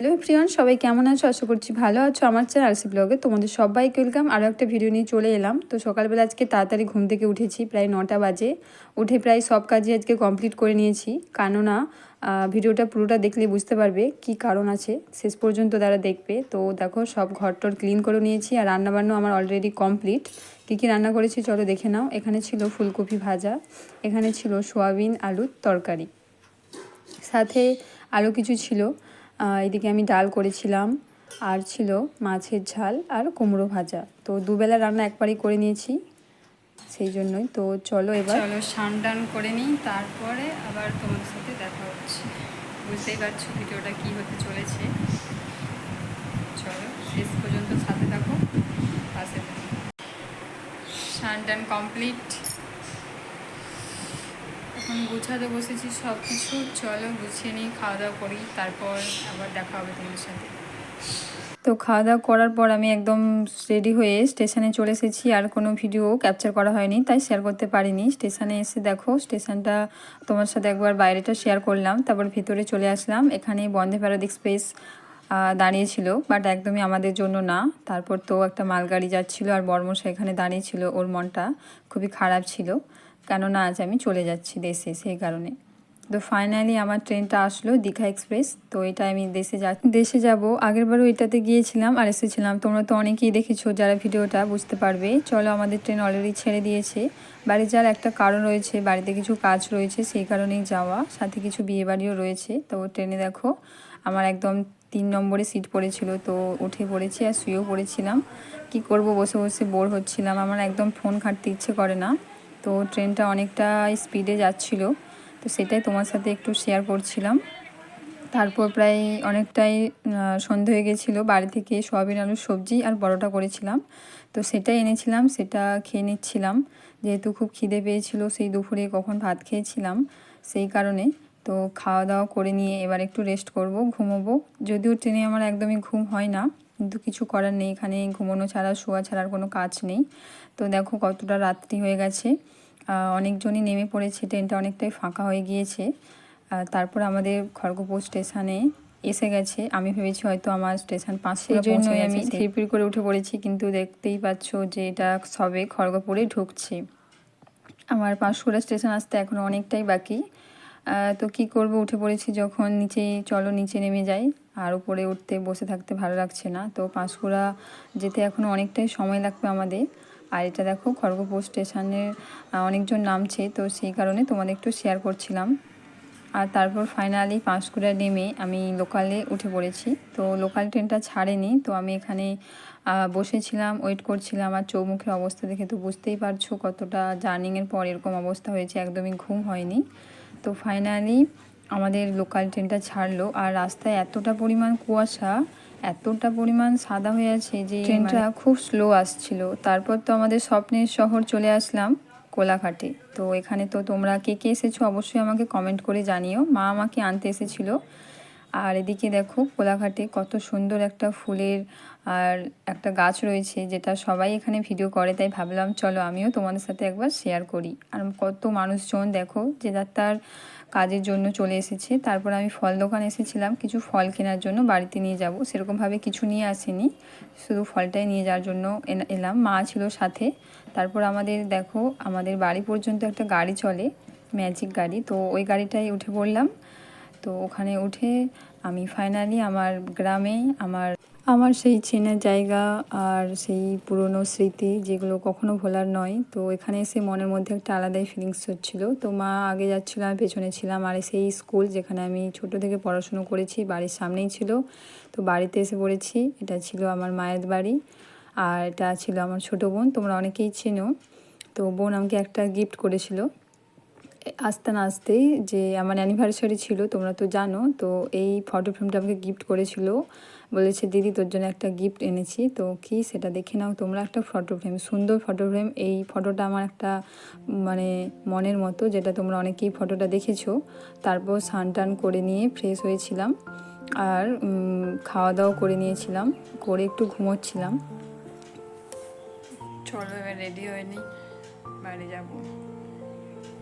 Hello প্রিয়ন সবাই কেমন আছো? আশা করছি ভালো আছো। আমার চ্যানেল আরসি ব্লগে তোমাদের সবাইকে ওয়েলকাম। আরও একটা ভিডিও নিয়ে চলে এলাম। তো সকালবেলা আজকে তাড়াতাড়ি ঘুম থেকে উঠেছি, প্রায় নটা বাজে। উঠে প্রায় সব কাজই আজকে কমপ্লিট করে নিয়েছি। কেননা ভিডিওটা পুরোটা দেখলে বুঝতে পারবে কি কারণ আছে। শেষ পর্যন্ত তারা দেখবে। তো দেখো, সব ঘর টর ক্লিন করে নিয়েছি আর রান্নাবান্না আমার অলরেডি কমপ্লিট কী কী রান্না করেছি চলো দেখে নাও। এখানে ছিল ফুলকপি ভাজা, এখানে ছিল সোয়াবিন, আলুর তরকারি। সাথে আরও কিছু ছিল। এদিকে আমি ডাল করেছিলাম, আর ছিল মাছের ঝাল আর কুমড়ো ভাজা। তো দুবেলা রান্না একবারই করে নিয়েছি, সেই জন্যই। তো চলো এবার। চলো, স্নান টান করে নিই, তারপরে আবার তোমার সাথে দেখা হচ্ছে। বুঝতেই পারছ ভিডিওটা কী হতে চলেছে? চলো, শেষ পর্যন্ত সাথে থাকো, পাশে থাকো। স্নান টান কমপ্লিট। এখন গুছাতে বসেছি সব কিছু চলো গুছিয়ে নিই, খাওয়া দাওয়া করি, তারপর আবার দেখা হবে তোমার সাথে। তো খাওয়া দাওয়া করার পর আমি একদম রেডি হয়ে স্টেশনে চলে এসেছি, আর কোনো ভিডিও ক্যাপচার করা হয়নি, তাই শেয়ার করতে পারিনি। স্টেশনে এসে দেখো, স্টেশনটা তোমার সাথে একবার বাইরেটা শেয়ার করলাম, তারপর ভিতরে চলে আসলাম। এখানে বন্দে ভারত এক্সপ্রেস দাঁড়িয়েছিল বাট একদমই আমাদের জন্য না। তারপর তো একটা মালগাড়ি যাচ্ছিল, আর বর্মশা এখানে দাঁড়িয়েছিল ওর মনটা খুবই খারাপ ছিল। কেননা আজ আমি চলে যাচ্ছি দেশে সেই কারণে। তো ফাইনালি আমার ট্রেনটা আসলো দীঘা এক্সপ্রেস তো এটা আমি দেশে যা, দেশে যাব। আগেরবারও এটাতে গিয়েছিলাম, আর এসেছিলাম। তোমরা তো অনেকেই দেখেছ যারা ভিডিওটা বুঝতে পারবে। চলো আমাদের ট্রেন অলরেডি ছেড়ে দিয়েছে। বাড়ি যাওয়ার একটা কারণ রয়েছে, বাড়িতে কিছু কাজ রয়েছে, সেই কারণেই যাওয়া। সাথে কিছু বিয়ে বাড়িও রয়েছে। তো ট্রেনে দেখো, আমার একদম তিন নম্বরে সিট পড়েছিল, তো উঠে পড়েছি আর শুয়েও পড়েছিলাম। কি করব, বসে বসে বোর হচ্ছিলাম। আমার একদম ফোন ঘাঁটতে ইচ্ছে করে না। তো ট্রেনটা অনেকটা স্পিডে যাচ্ছিল, তো সেটাই তোমার সাথে একটু শেয়ার করছিলাম। তারপর প্রায় অনেকটাই সন্ধে হয়ে গেছিল, বাড়ি থেকে সয়াবিন, আলুর সবজি আর বড়টা করেছিলাম। তো সেটাই এনেছিলাম, সেটা খেয়ে নিচ্ছিলাম। যেহেতু খুব খিদে পেয়েছিল, সেই দুপুরে কখন ভাত খেয়েছিলাম, সেই কারণে। তো খাওয়া দাওয়া করে নিয়ে এবার একটু রেস্ট করব, ঘুমোবো। যদিও ট্রেনে আমার একদমই ঘুম হয় না কিন্তু কিছু করার নেই এখানে ঘুমোনো ছাড়া শোয়া ছাড়ার কোনো কাজ নেই। তো দেখো কতটা রাত্রি হয়ে গেছে। অনেকজনই নেমে পড়েছে ট্রেনটা অনেকটাই ফাঁকা হয়ে গিয়েছে। তারপর আমাদের খড়গপুর স্টেশনে এসে গেছে। আমি ভেবেছি হয়তো আমার স্টেশন পাঁচশো জন্যই আমি থিরপির করে উঠে পড়েছি কিন্তু দেখতেই পাচ্ছ যে এটা সবে খড়গপুরে ঢুকছে। আমার পাঁশকুড়া স্টেশন আসতে এখনও অনেকটাই বাকি। তো কি করব? উঠে পড়েছি যখন নিচে চলো নিচে নেমে যাই। আর উপরে উঠতে, বসে থাকতে ভালো লাগছে না। তো পাঁশকুড়া যেতে এখনও অনেকটাই সময় লাগবে আমাদের। আর এটা দেখো, খড়গপুর স্টেশনের অনেকজন নামছে। তো সেই কারণে তোমাদের একটু শেয়ার করছিলাম। আর তারপর ফাইনালি পাঁশকুড়া নেমে আমি লোকালে উঠে পড়েছি। তো লোকাল ট্রেনটা ছাড়েনি। তো আমি এখানে বসেছিলাম ওয়েট করছিলাম। আর চৌমুখের অবস্থা দেখে তো বুঝতেই পারছ কতটা জার্নিংয়ের পর এরকম অবস্থা হয়েছে। একদমই ঘুম হয়নি। তো ফাইনালি আমাদের লোকাল ট্রেনটা ছাড়লো আর রাস্তায় এতটা পরিমাণ কুয়াশা এতটা পরিমাণ সাদা হয়ে আছে যে ট্রেনটা খুব স্লো আসছিল। তারপর তো আমাদের স্বপ্নের শহর চলে আসলাম কোলাঘাটে। তো এখানে তো তোমরা কে কে এসেছ অবশ্যই আমাকে কমেন্ট করে জানিও। মা আমাকে আনতে এসেছিল। আর এদিকে দেখো কোলাঘাটে কত সুন্দর একটা ফুলের আর একটা গাছ রয়েছে যেটা সবাই এখানে ভিডিও করে, তাই ভাবলাম চলো আমিও তোমাদের সাথে একবার শেয়ার করি। আর কত মানুষজন দেখো যে যার তার কাজের জন্য চলে এসেছে। তারপর আমি ফল দোকান এসেছিলাম, কিছু ফল কেনার জন্য বাড়িতে নিয়ে যাব। সেরকমভাবে কিছু নিয়ে আসিনি, শুধু ফলটাই নিয়ে যাওয়ার জন্য এলাম। মা ছিল সাথে। তারপর আমাদের দেখো আমাদের বাড়ি পর্যন্ত একটা গাড়ি চলে ম্যাজিক গাড়ি। তো ওই গাড়িটাই উঠে পড়লাম। তো ওখানে উঠে আমি ফাইনালি আমার গ্রামে আমার আমার সেই চেনা জায়গা আর সেই পুরনো স্মৃতি যেগুলো কখনো ভোলার নয়। তো এখানে এসে মনের মধ্যে একটা আলাদাই ফিলিংস হচ্ছিল। তো মা আগে যাচ্ছিল, আমি পেছনে ছিলাম আর সেই স্কুল যেখানে আমি ছোট থেকে পড়াশুনো করেছি বাড়ির সামনেই ছিল। তো বাড়িতে এসে পড়েছি। এটা ছিল আমার মায়ের বাড়ি আর এটা ছিল আমার ছোট বোন। তোমরা অনেকেই চেনো। তো বোন আমাকে একটা গিফট করেছিল। আসতে না আসতেই যে আমার অ্যানিভার্সারি ছিল, তোমরা তো জানো, তো এই ফটো ফ্রেমটা আমাকে গিফট করেছিল। বলেছে, দিদি, তোর জন্য একটা গিফট এনেছি, তো কি সেটা দেখে নাও, তোমরা একটা ফটো ফ্রেম সুন্দর ফটো ফ্রেম এই ফটোটা আমার একটা মানে মনের মতো, যেটা তোমরা অনেকেই ফটোটা দেখেছ। তারপর স্নান টান করে নিয়ে ফ্রেশ হয়েছিলাম, আর খাওয়া দাওয়া করে নিয়েছিলাম, করে একটু ঘুমোচ্ছিলাম। চলো, এবার রেডি হয়নি বাড়ি যাব।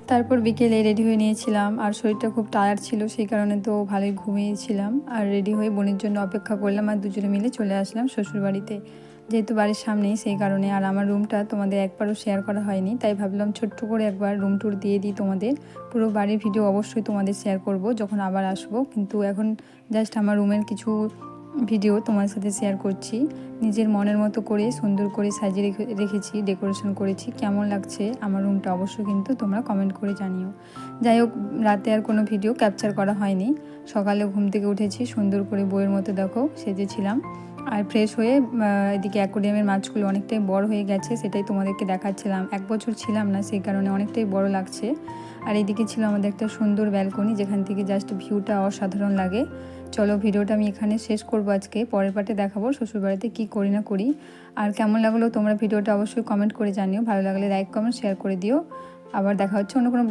তারপর বিকেলে রেডি হয়ে নিয়েছিলাম। আর শরীরটা খুব টায়ার্ড ছিল, সেই কারণে তো ভালোই ঘুমিয়েছিলাম। আর রেডি হয়ে বোনের জন্য অপেক্ষা করলাম আর দুজনে মিলে চলে আসলাম শ্বশুরবাড়িতে। যেহেতু বাড়ির সামনেই, সেই কারণে আর আমার রুমটা তোমাদের একবারও শেয়ার করা হয়নি। তাই ভাবলাম ছোট্ট করে একবার রুম ট্যুর দিয়ে দিই তোমাদের। পুরো বাড়ির ভিডিও অবশ্যই তোমাদের শেয়ার করব, যখন আবার আসব। কিন্তু এখন জাস্ট আমার রুমের কিছু ভিডিও তোমার সাথে শেয়ার করছি। নিজের মনের মতো করে, সুন্দর করে সাজিয়ে রেখে রেখেছি ডেকোরেশন করেছি। কেমন লাগছে আমার রুমটা অবশ্যই কিন্তু তোমরা কমেন্ট করে জানিও। যাই হোক, রাতে আর কোনো ভিডিও ক্যাপচার করা হয়নি। সকালে ঘুম থেকে উঠেছি, সুন্দর করে বইয়ের মতো দেখো, সেজেছিলাম। আর ফ্রেশ হয়ে এদিকে অ্যাকোডিয়ামের মাছগুলো অনেকটাই বড় হয়ে গেছে, সেটাই তোমাদেরকে দেখাচ্ছিলাম। এক বছর ছিলাম না, সেই কারণে অনেকটাই বড় লাগছে। আর এদিকে ছিল আমাদের একটা সুন্দর ব্যালকনি যেখান থেকে জাস্ট ভিউটা অসাধারণ লাগে। চলো, ভিডিওটা আমি এখানে শেষ করব আজকে। পরের পার্টে দেখাবো শ্বশুরবাড়িতে কী করি না করি। আর কেমন লাগল তোমরা ভিডিওটা অবশ্যই কমেন্ট করে জানিও। ভালো লাগলে লাইক কমেন্ট শেয়ার করে দিও। আবার দেখা হচ্ছে অন্য কোনো